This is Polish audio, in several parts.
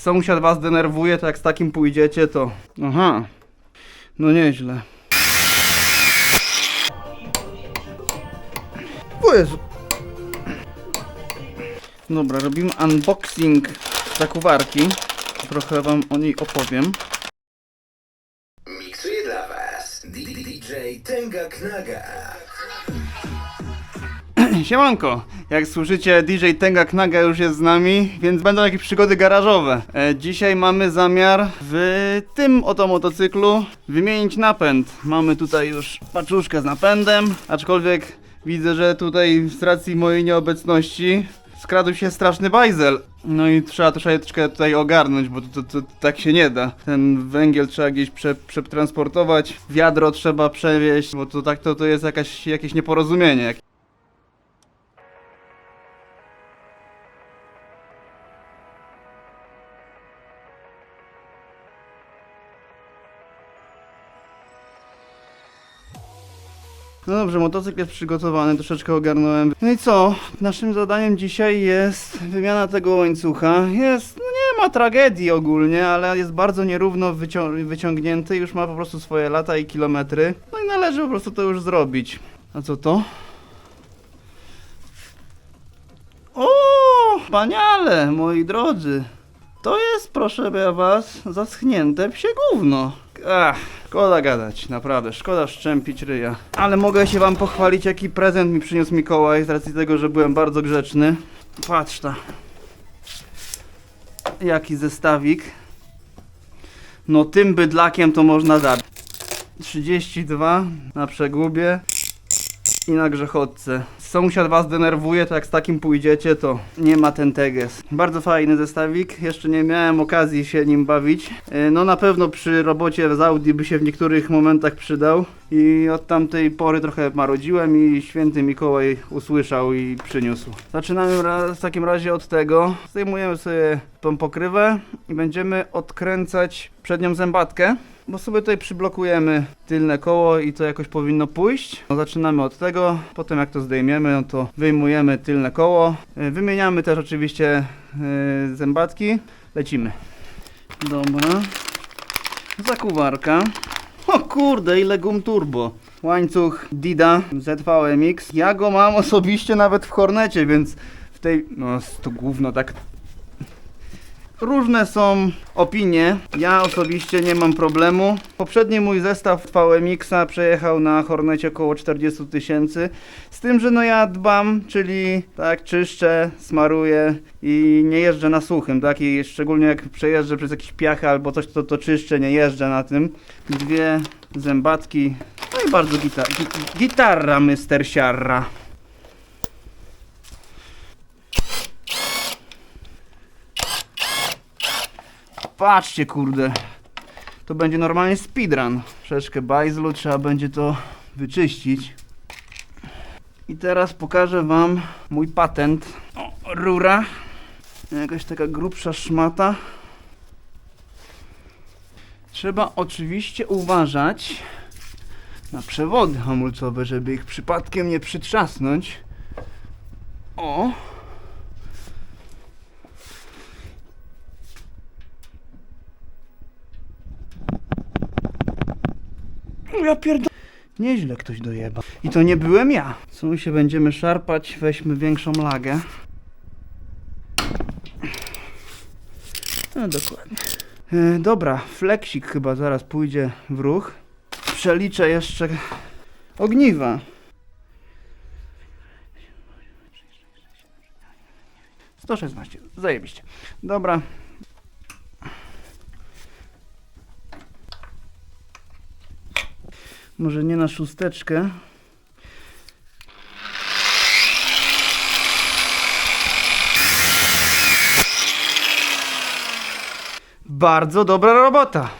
sąsiad was denerwuje, to jak z takim pójdziecie, to... Aha. No nieźle. O Jezu. Dobra, robimy unboxing takuwarki. Trochę wam o niej opowiem. Miksuje dla Was DJ Tenga Knaga. Siemanko! Jak słyszycie, DJ Tenga Knaga już jest z nami, więc będą jakieś przygody garażowe. E, dzisiaj mamy zamiar w tym oto motocyklu wymienić napęd. Mamy tutaj już paczuszkę z napędem, aczkolwiek widzę, że tutaj z racji mojej nieobecności skradł się straszny bajzel. No i trzeba troszeczkę tutaj ogarnąć, bo to, to, to tak się nie da. Ten węgiel trzeba gdzieś prze, przetransportować, wiadro trzeba przewieźć, bo to tak to, to jest jakaś, jakieś nieporozumienie. No dobrze, motocykl jest przygotowany, troszeczkę ogarnąłem. No i co? Naszym zadaniem dzisiaj jest wymiana tego łańcucha. Jest, no nie ma tragedii ogólnie, ale jest bardzo nierówno wycią- wyciągnięty, już ma po prostu swoje lata i kilometry. No i należy po prostu to już zrobić. A co to? O, paniale, moi drodzy. To jest, proszę was, zaschnięte psie gówno. Ach, szkoda gadać, naprawdę, szkoda szczępić ryja. Ale mogę się wam pochwalić, jaki prezent mi przyniósł Mikołaj, z racji tego, że byłem bardzo grzeczny. Patrz ta. Jaki zestawik. No tym bydlakiem to można dać. 32 na przegubie i na grzechotce. Sąsiad was denerwuje, to jak z takim pójdziecie, to nie ma ten teges. Bardzo fajny zestawik, jeszcze nie miałem okazji się nim bawić. E, No na pewno przy robocie z Audi by się w niektórych momentach przydał. I od tamtej pory trochę marodziłem i święty Mikołaj usłyszał i przyniósł. Zaczynamy w takim razie od tego. Zdejmujemy sobie tą pokrywę i będziemy odkręcać przednią zębatkę. Bo sobie tutaj przyblokujemy tylne koło i to jakoś powinno pójść. No, zaczynamy od tego, potem jak to zdejmiemy, no to wyjmujemy tylne koło. Y, Wymieniamy też oczywiście y, zębatki. Lecimy. Dobra. Zakuwarka. O kurde, ile gum turbo. Łańcuch Dida ZVMX. Ja go mam osobiście nawet w Hornecie, więc w tej... No, to gówno tak Różne są opinie. Ja osobiście nie mam problemu. Poprzedni mój zestaw VMX-a przejechał na Hornecie około 40 tysięcy. Z tym, że no ja dbam, czyli tak czyszczę, smaruję i nie jeżdżę na suchym, tak? I szczególnie jak przejeżdżę przez jakieś piachy albo coś, to, to czyszczę, nie jeżdżę na tym. Dwie zębatki. No i bardzo gita gi gitarra, Mr. Siarra. Patrzcie, kurde. To będzie normalnie speedrun. Troszeczkę bajzlu, trzeba będzie to wyczyścić. I teraz pokażę wam mój patent. O, rura. Jakaś taka grubsza szmata. Trzeba oczywiście uważać na przewody hamulcowe, żeby ich przypadkiem nie przytrzasnąć. O! Ja pierdolę. Nieźle ktoś dojeba. I to nie byłem ja. Co my się będziemy szarpać? Weźmy większą lagę. No dokładnie. E, dobra, fleksik chyba zaraz pójdzie w ruch. Przeliczę jeszcze ogniwa. Sto szesnaście, zajebiście. Dobra. Może nie na szósteczkę. Bardzo dobra robota.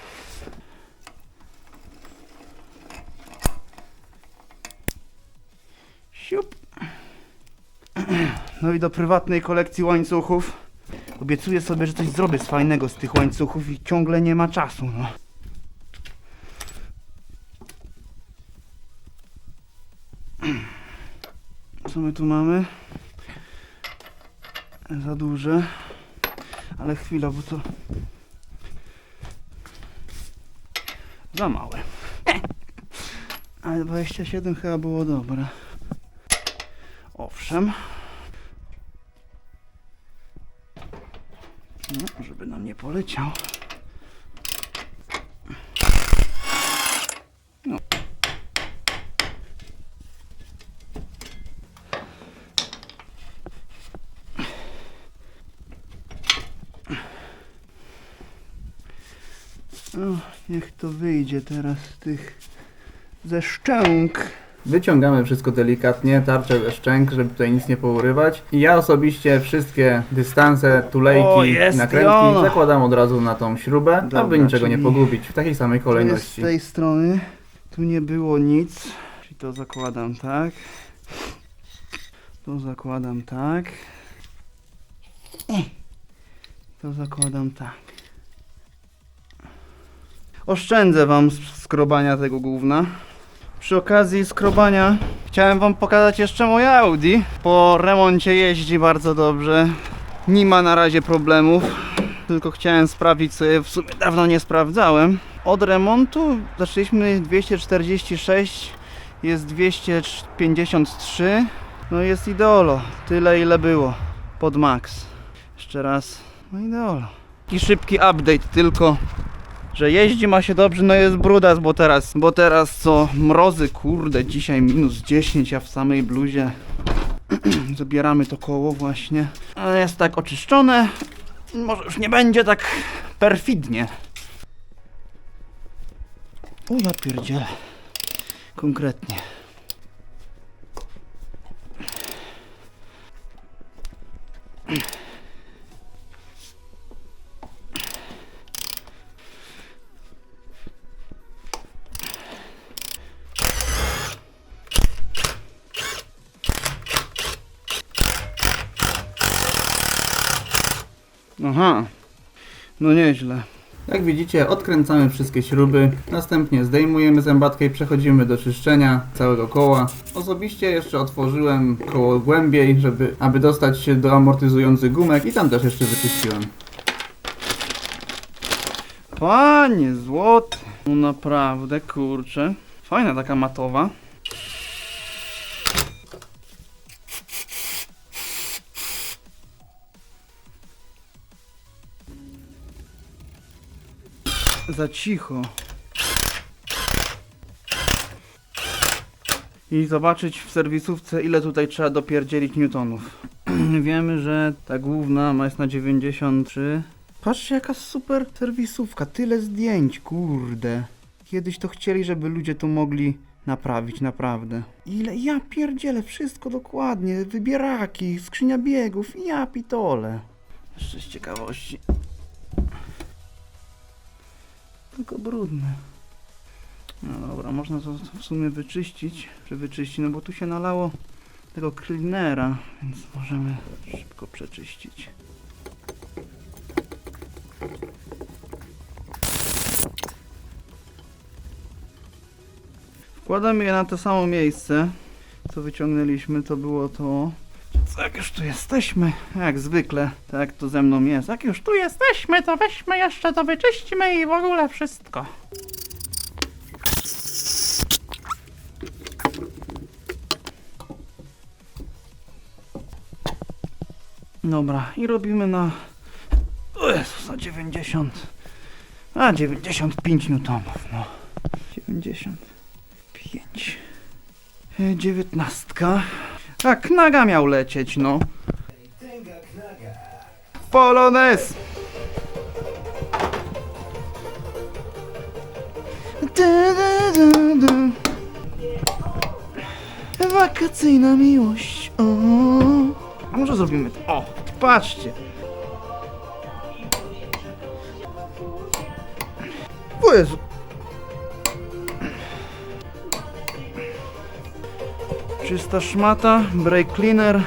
Siup. No i do prywatnej kolekcji łańcuchów. Obiecuję sobie, że coś zrobię z fajnego z tych łańcuchów i ciągle nie ma czasu. No. My tu mamy? Za duże. Ale chwila, bo to... Za małe. Ale 27 chyba było dobre. Owszem. No, żeby nam nie poleciał. No. No, niech to wyjdzie teraz z tych ze szczęk. Wyciągamy wszystko delikatnie, tarczę ze szczęk, żeby tutaj nic nie pourywać. I ja osobiście wszystkie dystanse, tulejki O, jest i nakrętki ono. zakładam od razu na tą śrubę, Dobra, aby niczego nie czyli- pogubić w takiej samej Tu jest z kolejności. tej strony. Tu nie było nic. Czyli to zakładam tak. To zakładam tak. To zakładam tak. Oszczędzę wam skrobania tego gówna. Przy okazji skrobania chciałem wam pokazać jeszcze moje Audi. Po remoncie jeździ bardzo dobrze. Nie ma na razie problemów. Tylko chciałem sprawdzić sobie, w sumie dawno nie sprawdzałem. Od remontu zaczęliśmy 246, jest 253. No jest ideolo, tyle ile było. Pod max. Jeszcze raz, no ideolo. I szybki update tylko, że jeździ ma się dobrze, no jest brudas, bo teraz, bo teraz co, mrozy, kurde, dzisiaj minus 10, a w samej bluzie zabieramy to koło właśnie. Ale jest tak oczyszczone, może już nie będzie tak perfidnie. O ja pierdzielę. Konkretnie. Aha. No nieźle. Jak widzicie, odkręcamy wszystkie śruby, następnie zdejmujemy zębatkę i przechodzimy do czyszczenia całego koła. Osobiście jeszcze otworzyłem koło głębiej, żeby, aby dostać się do amortyzujących gumek i tam też jeszcze wyczyściłem. Panie złoty. No naprawdę, kurczę. Fajna taka matowa. Za cicho. I zobaczyć w serwisówce ile tutaj trzeba dopierdzielić newtonów. Wiemy, że ta główna ma jest na 93. Patrzcie jaka super serwisówka, tyle zdjęć, kurde. Kiedyś to chcieli, żeby ludzie to mogli naprawić, naprawdę. Ile, ja pierdzielę, wszystko dokładnie, wybieraki, skrzynia biegów, ja pitole. Jeszcze z ciekawości. Tylko brudne. No dobra, można to w sumie wyczyścić, czy wyczyścić, no bo tu się nalało tego cleanera, więc możemy szybko przeczyścić. Wkładamy je na to samo miejsce, co wyciągnęliśmy, to było to. Jak już tu jesteśmy, jak zwykle, tak to ze mną jest, jak już tu jesteśmy, to weźmy jeszcze to wyczyścimy i w ogóle wszystko. Dobra, i robimy na... O Jezus, na 90... A, 95 newtonów, no. 95. E, Dziewiętnastka. A, knaga miał lecieć, no. Da. Wakacyjna miłość. O. A może zrobimy to? O, patrzcie. O Jezu. Czysta szmata, brake cleaner.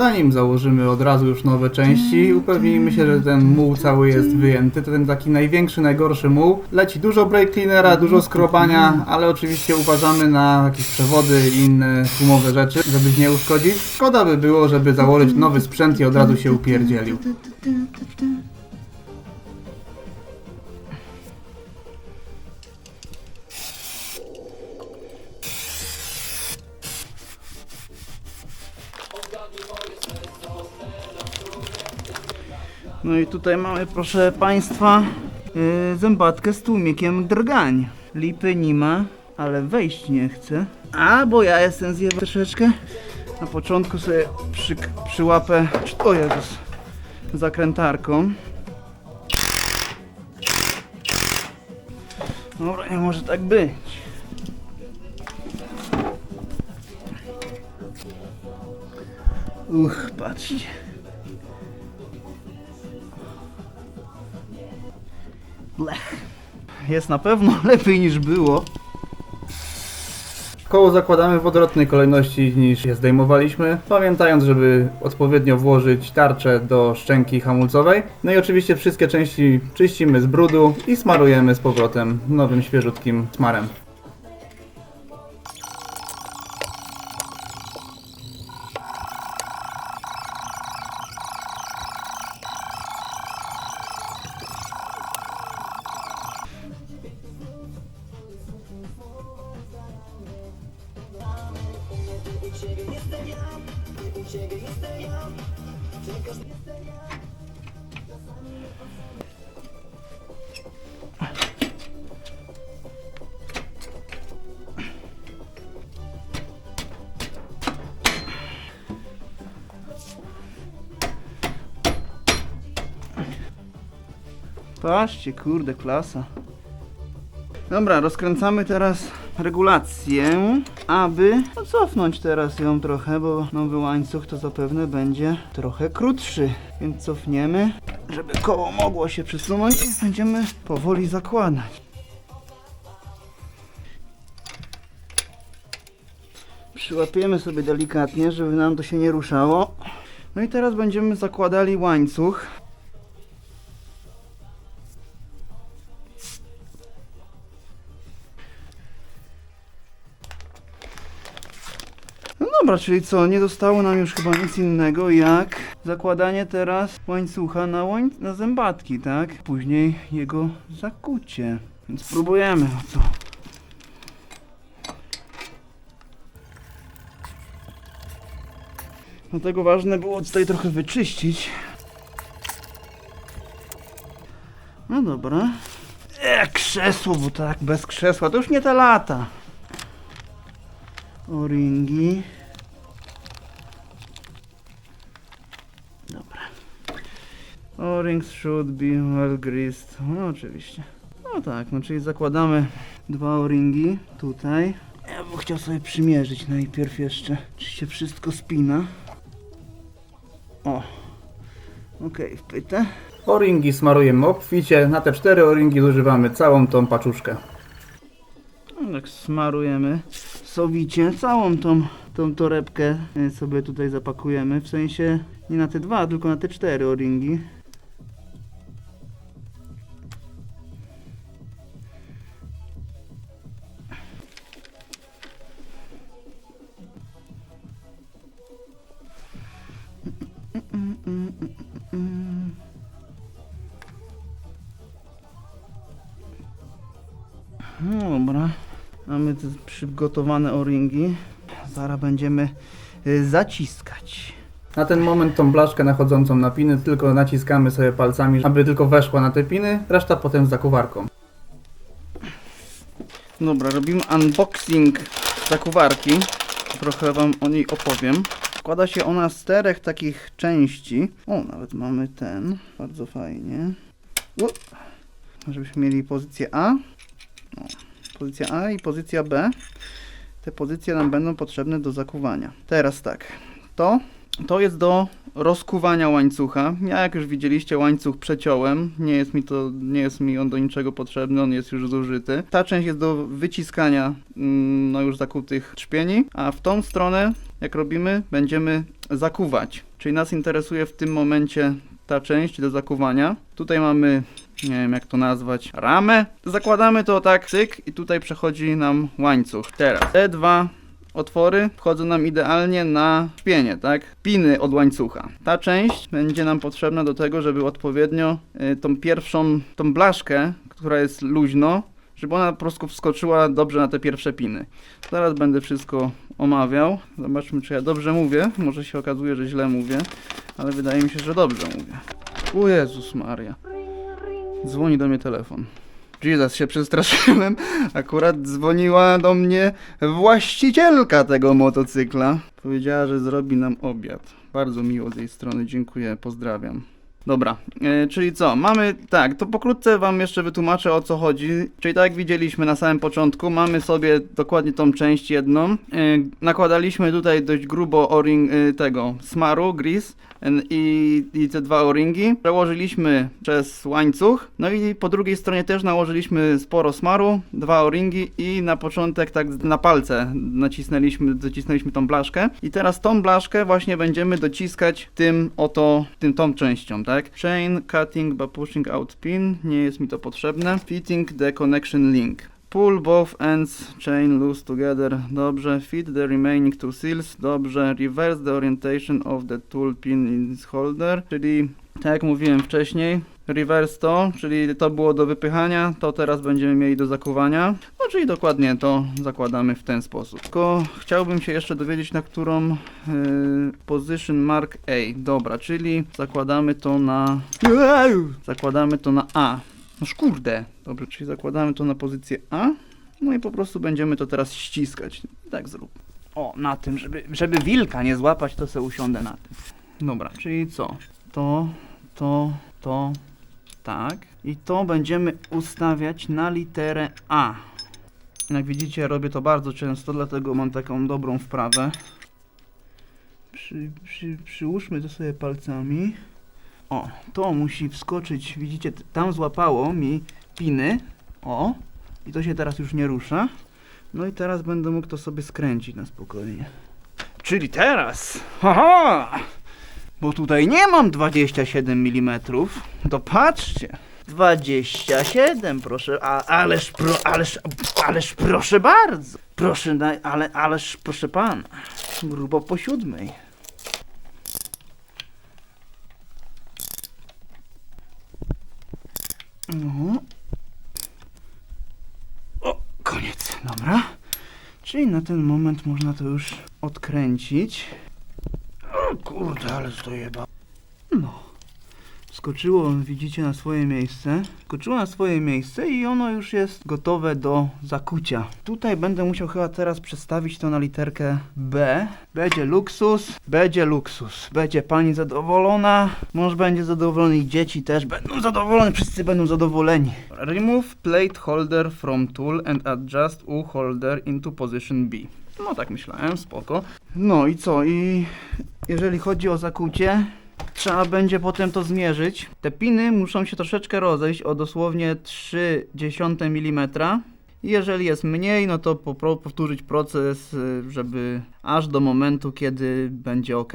Zanim założymy od razu już nowe części, upewnijmy się, że ten muł cały jest wyjęty. To ten taki największy, najgorszy muł. Leci dużo brake cleanera, dużo skrobania, ale oczywiście uważamy na jakieś przewody i inne gumowe rzeczy, żeby nie uszkodzić. Szkoda by było, żeby założyć nowy sprzęt i od razu się upierdzielił. No i tutaj mamy, proszę Państwa, yy, zębatkę z tłumikiem drgań. Lipy nie ma, ale wejść nie chce. A, bo ja jestem zjebany troszeczkę. Na początku sobie przy, przyłapę, o Jezus, zakrętarką. Dobra, nie może tak być. Uch, patrzcie. Blech. Jest na pewno lepiej niż było. Koło zakładamy w odwrotnej kolejności niż je zdejmowaliśmy, pamiętając, żeby odpowiednio włożyć tarczę do szczęki hamulcowej. No i oczywiście wszystkie części czyścimy z brudu i smarujemy z powrotem nowym świeżutkim smarem. Patrzcie, kurde, klasa. Dobra, rozkręcamy teraz regulację, aby cofnąć teraz ją trochę, bo nowy łańcuch to zapewne będzie trochę krótszy. Więc cofniemy, żeby koło mogło się przesunąć i będziemy powoli zakładać. Przyłapiemy sobie delikatnie, żeby nam to się nie ruszało. No i teraz będziemy zakładali łańcuch. Dobra, czyli co, nie zostało nam już chyba nic innego jak zakładanie teraz łańcucha na, łań na zębatki, tak? Później jego zakucie. Więc spróbujemy, o co? Dlatego ważne było tutaj trochę wyczyścić. No dobra. E, krzesło, bo tak, bez krzesła to już nie te lata. O-ringi. Dobra. O-rings should be well greased. No oczywiście. No tak, no czyli zakładamy dwa o-ringi tutaj. Ja bym chciał sobie przymierzyć najpierw jeszcze, czy się wszystko spina. O. Okej, wpytę. O-ringi smarujemy obficie, na te cztery o-ringi zużywamy całą tą paczuszkę. No Tak smarujemy sowicie całą tą, tą torebkę y, sobie tutaj zapakujemy. W sensie nie na te dwa, tylko na te cztery o-ringi. No dobra. Mamy te przygotowane o-ringi. Zaraz będziemy y, zaciskać. Na ten moment tą blaszkę nachodzącą na piny tylko naciskamy sobie palcami, aby tylko weszła na te piny, reszta potem z zakuwarką. Dobra, robimy unboxing zakuwarki. Trochę wam o niej opowiem. Składa się ona z czterech takich części. O, nawet mamy ten. Bardzo fajnie. U. Żebyśmy mieli pozycję A. O, pozycja A i pozycja B. Te pozycje nam będą potrzebne do zakuwania. Teraz tak. To To jest do rozkuwania łańcucha. Ja jak już widzieliście łańcuch przeciąłem, nie jest mi to, nie jest mi on do niczego potrzebny, on jest już zużyty. Ta część jest do wyciskania mm, no już zakutych trzpieni, a w tą stronę jak robimy będziemy zakuwać. Czyli nas interesuje w tym momencie ta część do zakuwania. Tutaj mamy, nie wiem jak to nazwać, ramę. Zakładamy to tak, cyk i tutaj przechodzi nam łańcuch. Teraz te dwa otwory wchodzą nam idealnie na szpienie, tak? Piny od łańcucha. Ta część będzie nam potrzebna do tego, żeby odpowiednio y, tą pierwszą, tą blaszkę, która jest luźno, żeby ona po prostu wskoczyła dobrze na te pierwsze piny. Zaraz będę wszystko omawiał. Zobaczmy, czy ja dobrze mówię. Może się okazuje, że źle mówię, ale wydaje mi się, że dobrze mówię. O Jezus Maria. Dzwoni do mnie telefon. Jesus, się przestraszyłem. Akurat dzwoniła do mnie właścicielka tego motocykla. Powiedziała, że zrobi nam obiad. Bardzo miło z jej strony, dziękuję, pozdrawiam. Dobra, e, czyli co? Mamy, tak, to pokrótce wam jeszcze wytłumaczę o co chodzi. Czyli tak jak widzieliśmy na samym początku, mamy sobie dokładnie tą część jedną. E, nakładaliśmy tutaj dość grubo o-ring e, tego smaru, gris i, i te dwa o-ringi. Przełożyliśmy przez łańcuch, no i po drugiej stronie też nałożyliśmy sporo smaru, dwa o-ringi i na początek tak na palce nacisnęliśmy, docisnęliśmy tą blaszkę. I teraz tą blaszkę właśnie będziemy dociskać tym oto, tym tą częścią, tak? Chain cutting by pushing out pin, nie jest mi to potrzebne. Fitting the connection link. Pull both ends chain loose together. Dobrze. Fit the remaining two seals. Dobrze. Reverse the orientation of the tool pin in its holder. Czyli tak jak mówiłem wcześniej, reverse to, czyli to było do wypychania, to teraz będziemy mieli do zakuwania. No czyli dokładnie to zakładamy w ten sposób. Tylko chciałbym się jeszcze dowiedzieć, na którą yy, position mark A. Dobra, czyli zakładamy to na... Zakładamy to na A. No kurde. Dobrze, czyli zakładamy to na pozycję A. No i po prostu będziemy to teraz ściskać. Tak zrób. O, na tym, żeby, żeby wilka nie złapać, to se usiądę na tym. Dobra, czyli co? To, to, to, tak. I to będziemy ustawiać na literę A. Jak widzicie, robię to bardzo często, dlatego mam taką dobrą wprawę. Przy, przy, przyłóżmy to sobie palcami. O, to musi wskoczyć, widzicie, tam złapało mi piny. O, i to się teraz już nie rusza. No i teraz będę mógł to sobie skręcić na spokojnie. Czyli teraz, haha, bo tutaj nie mam 27 mm, to patrzcie. 27, proszę, a, ależ, pro, ależ, ależ proszę bardzo. Proszę, ale, ależ proszę pana, grubo po siódmej. No. O, koniec, dobra. Czyli na ten moment można to już odkręcić. Kurde, ale to jeba. No. Skoczyło, widzicie, na swoje miejsce. Skoczyło na swoje miejsce i ono już jest gotowe do zakucia. Tutaj będę musiał chyba teraz przestawić to na literkę B. Będzie luksus, będzie luksus. Będzie pani zadowolona, mąż będzie zadowolony i dzieci też będą zadowolone, wszyscy będą zadowoleni. Remove plate holder from tool and adjust U holder into position B. No tak myślałem, spoko. No i co? I jeżeli chodzi o zakucie, trzeba będzie potem to zmierzyć. Te piny muszą się troszeczkę rozejść o dosłownie 0,3 mm. Jeżeli jest mniej, no to powtórzyć proces, żeby aż do momentu, kiedy będzie ok.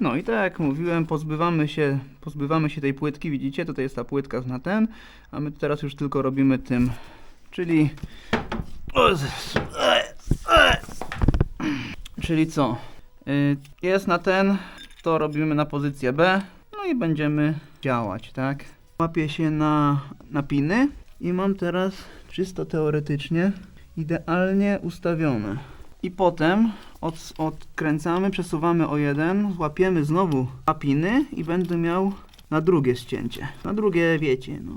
No i tak jak mówiłem, pozbywamy się, pozbywamy się tej płytki, widzicie? Tutaj jest ta płytka na ten, a my teraz już tylko robimy tym, czyli... Czyli co? Y, Jest na ten, to robimy na pozycję B, no i będziemy działać, tak? Łapię się na, na piny i mam teraz czysto teoretycznie idealnie ustawione. I potem od, odkręcamy, przesuwamy o jeden, złapiemy znowu na piny i będę miał na drugie ścięcie. Na drugie, wiecie, no,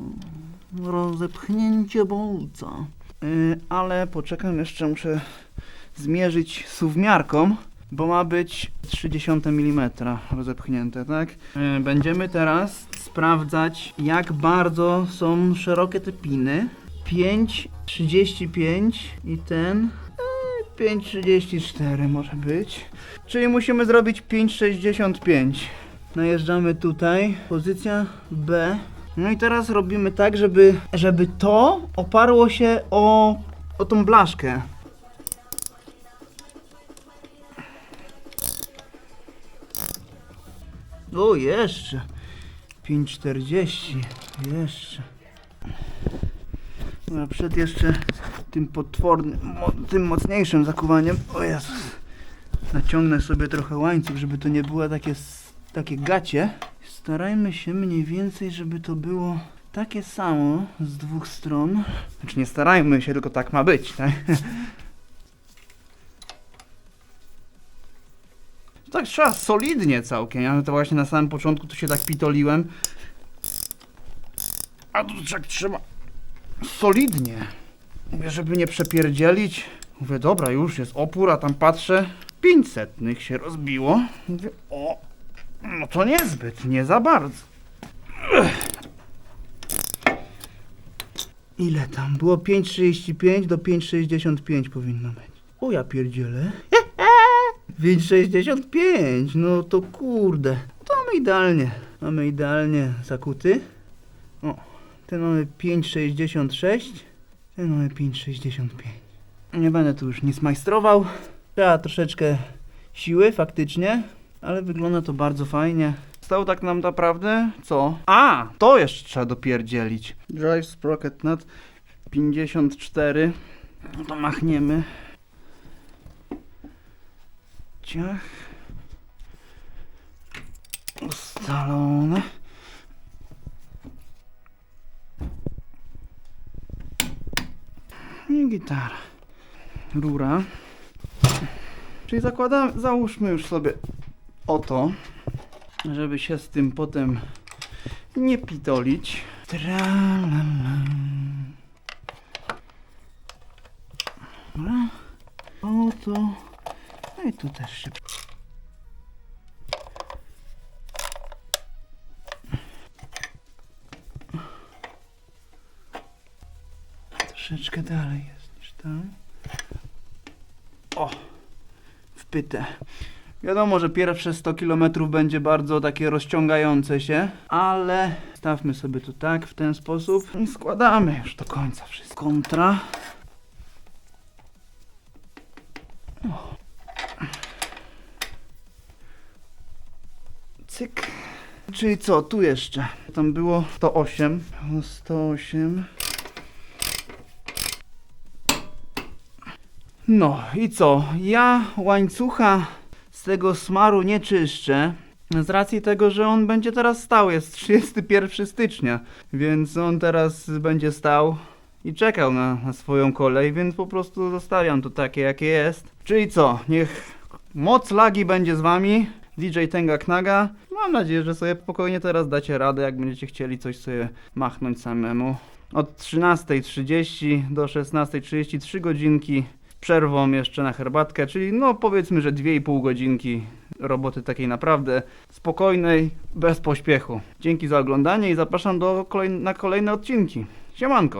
rozepchnięcie bolca. Yy, ale poczekam, jeszcze muszę zmierzyć suwmiarką, bo ma być 30 mm rozepchnięte, tak? Yy, Będziemy teraz sprawdzać, jak bardzo są szerokie te piny. 5, 35 i ten 5,34 może być. Czyli musimy zrobić 5,65. Najeżdżamy tutaj, pozycja B. No i teraz robimy tak, żeby, żeby to oparło się o, o tą blaszkę. O, jeszcze. 5,40. Jeszcze. Dobra, przed jeszcze tym potwornym, mo, tym mocniejszym zakuwaniem. O Jezus. Naciągnę sobie trochę łańcuch, żeby to nie było takie, takie gacie. Starajmy się mniej więcej, żeby to było takie samo z dwóch stron. Znaczy nie starajmy się, tylko tak ma być, tak? Tak trzeba solidnie całkiem. Ja to właśnie na samym początku tu się tak pitoliłem. A tu tak trzeba solidnie. Mówię, żeby nie przepierdzielić. Mówię, dobra, już jest opór, a tam patrzę. 500 się rozbiło. Mówię, o, no to niezbyt, nie za bardzo. Ile tam? Było 5,35 do 5,65 powinno być. O ja pierdzielę. 5,65, no to kurde. To mamy idealnie. Mamy idealnie zakuty. O, ten mamy 5,66, ten mamy 5,65. Nie będę tu już nic majstrował. Trzeba troszeczkę siły faktycznie, ale wygląda to bardzo fajnie. Stało tak nam naprawdę co? A, to jeszcze trzeba dopierdzielić. Drive Sprocket Nut 54. No to machniemy. Ciach. Ustalone. I gitara. Rura. Czyli zakładamy, załóżmy już sobie o to, żeby się z tym potem nie pitolić. Tralala. Dobra. I tu też się. Troszeczkę dalej jest niż tam. O! Wpyte. Wiadomo, że pierwsze 100 km będzie bardzo takie rozciągające się, ale stawmy sobie to tak, w ten sposób i składamy już do końca wszystko. Kontra. Czyli co, tu jeszcze? Tam było 108. Było 108. No i co? Ja łańcucha z tego smaru nie czyszczę. Z racji tego, że on będzie teraz stał, jest 31 stycznia, więc on teraz będzie stał i czekał na, na swoją kolej, więc po prostu zostawiam to takie, jakie jest. Czyli co? Niech moc lagi będzie z wami. DJ Tenga Knaga. Mam nadzieję, że sobie spokojnie teraz dacie radę, jak będziecie chcieli coś sobie machnąć samemu. Od 13.30 do 16.30 3 godzinki przerwą jeszcze na herbatkę, czyli no powiedzmy, że 2,5 godzinki roboty takiej naprawdę spokojnej, bez pośpiechu. Dzięki za oglądanie i zapraszam do kolej- na kolejne odcinki. Siemanko!